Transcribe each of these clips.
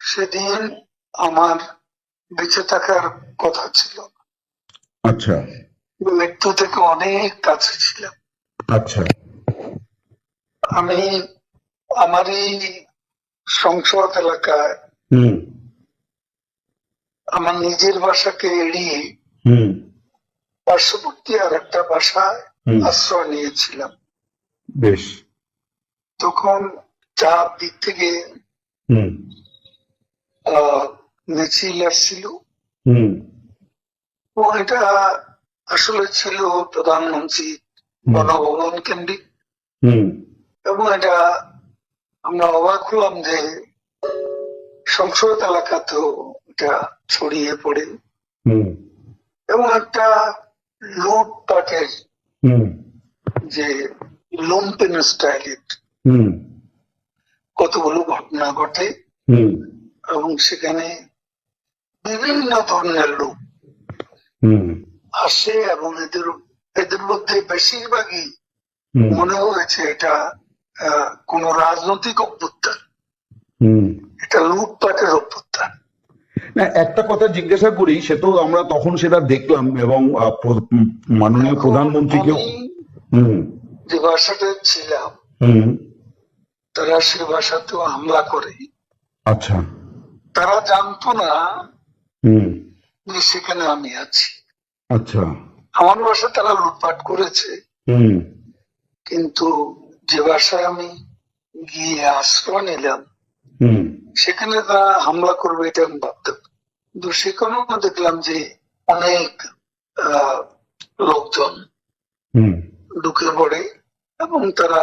সেদিন আমার বেঁচে থাকার কথা ছিল। আচ্ছা। মৃত্যু থেকে অনেক কাছে ছিলাম। আচ্ছা। আমি আমার এই সংসদ এলাকায় আমার নিজের বাসাকে এড়িয়ে পার্শ্ববর্তী আর একটা বাসায় আশ্রয় নিয়েছিলাম। বেশ। তখন চার দিক থেকে মিছিল আসছিল হুম। ও এটা আসলে ছিল প্রধানমন্ত্রী গণভবন কেন্দ্রিক। হুম। এবং এটা আমরা অবাক হলাম যে সংসদ এলাকাতেও এটা ছড়িয়ে পড়ে। হুম। এবং একটা লুটপাটের হুম। যে লুম্পেন স্টাইলের হুম। কতগুলো ঘটনা ঘটে এবং সেখানে বিভিন্ন ধরনের লোক আসে এবং এদের এদের মধ্যে বেশিরভাগই মনে হয়েছে এটা কোন রাজনৈতিক অভ্যুত্থান। এটা লুটপাটের অভ্যুত্থান। না একটা কথা জিজ্ঞাসা করি সে তো আমরা তখন সেটা দেখলাম এবং মাননীয় প্রধানমন্ত্রীকেও যে বাসাতে ছিলাম হুম। তারা সে বাসাতেও হামলা করে আচ্ছা। তারা জানতো না সেখানে আমি আছি। আচ্ছা। আমার বাসা তারা লুটপাট করেছে। কিন্তু যে বাসায় আমি গিয়ে আশ্রয় নিলাম হুম। সেখানে তারা হামলা করবে এটা আমি ভাবতাম। কিন্তু সেখানেও দেখলাম যে অনেক লোকজন হুম। ঢুকে পড়ে এবং তারা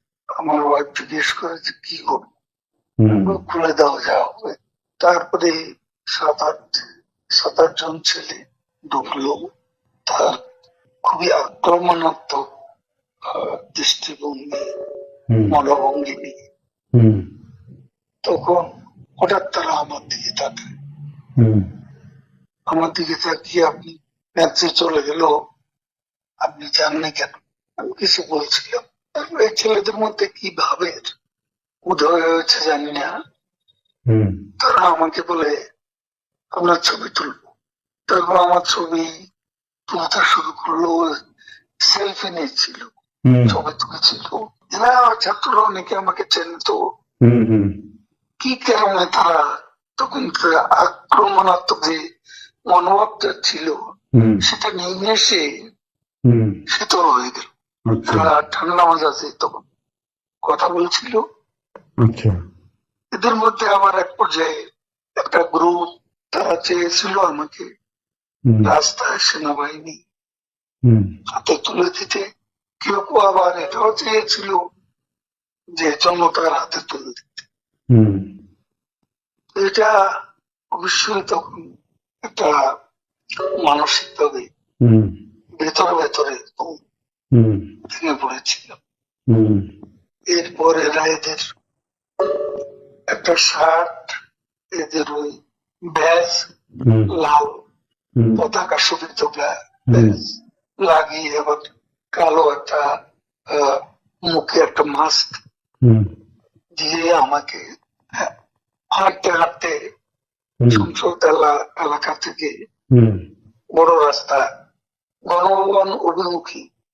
আমার ওয়াইফ জিজ্ঞেস করে যে কি করব? খুলে দাও যা হবে। তারপরে সাত আট সাত আট জন ছেলে ঢুকলো তার খুবই আক্রমণাত্মক দৃষ্টিভঙ্গি মনোভঙ্গি নিয়ে। তখন হঠাৎ তারা আমার দিকে তাকায়। হুম। আমার দিকে তাকিয়ে আপনি ম্যাচে চলে গেল। আপনি জাননি কেন? আমি কিছু বলছিলাম। ছেলেদের মধ্যে কি ভাবে উদয় হয়েছে জানি না। তারা আমাকে বলে আমরা ছবি তুলবো। তারপর আমার ছবি তুলতে শুরু করল সেলফি নিচ্ছিল হুম। ছবি তুলেছিল। এরা ছাত্ররা অনেকে আমাকে চেনতো হুম হুম। কি কারণে তারা তখন আক্রমণাত্মক যে মনোভাবটা ছিল সেটা নিয়ে এসে শীতল হয়ে গেল। তারা ঠান্ডা মাজাজে তখন কথা বলছিল। আচ্ছা। এদের মধ্যে আবার এক পর্যায়ে একটা গ্রুপ তারা চেয়েছিল আমাকে রাস্তায় সেনাবাহিনী হাতে তুলে দিতে। কেউ কেউ আবার এটাও চেয়েছিল যে জনতার হাতে তুলে দিতে। এটা অবশ্যই তখন একটা মানসিক ভাবে ভেতরে ভেতরে ভেঙে পড়েছিল এরপর এরা এদের একটা শার্ট এদের ওই ব্যাস লাল পতাকা শোভিত ব্যাস লাগিয়ে আবার কালো একটা মুখে একটা মাস্ক দিয়ে আমাকে হাঁটতে হাঁটতে সংসদ এলাকা থেকে বড় রাস্তা গণভবন অভিমুখী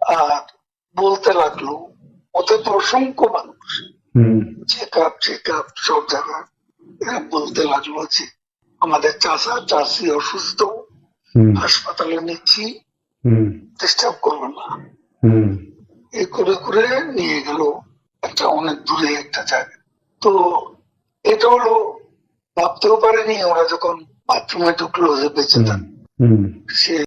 আর বলতে লাগল ওতে তো অসংখ্য মানুষ। চেক আপ চেক আপ সব জায়গায় এরা বলতে লাগল যে আমাদের চাষা চাষি অসুস্থ হাসপাতালে নিচ্ছি ডিস্টার্ব করব না। এই করে করে নিয়ে গেল একটা অনেক দূরে একটা জায়গা তো এটা হলো ভাবতেও পারেনি ওরা যখন বাথরুমে ঢুকলো যে বেঁচে থাক। হুম। সে